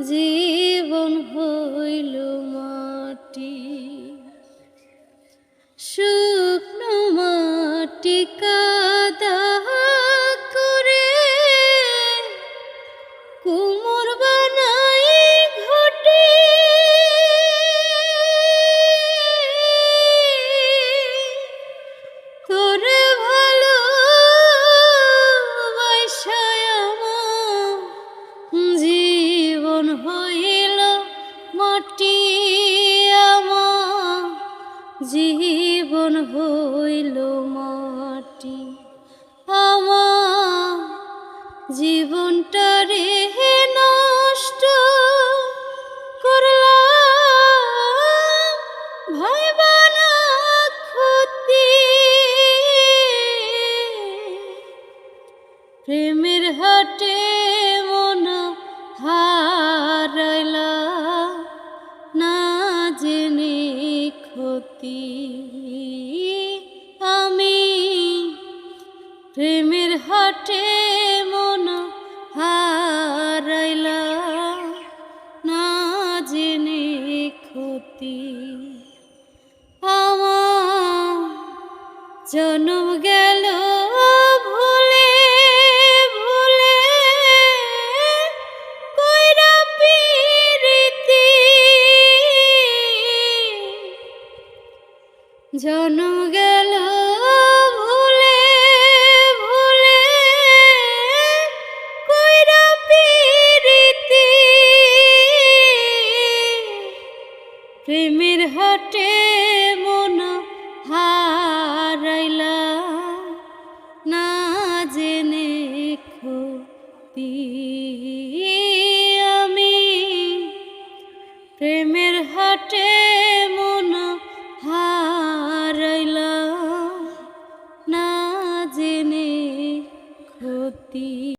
জীবন হইল মাটি। জীবন হইল মাটি। আমার জীবনটা রে নষ্ট প্রেমের হাটে ক্ষতি আমি প্রেমের হাটে মন হারাইলা না জেনে ক্ষতি। আমার জনম জনম গেল ভুলে ভুলে। কইরা পিরিতি প্রেমের হাটে মন হারাইলা, না জেনে ক্ষতি। আমি প্রেমের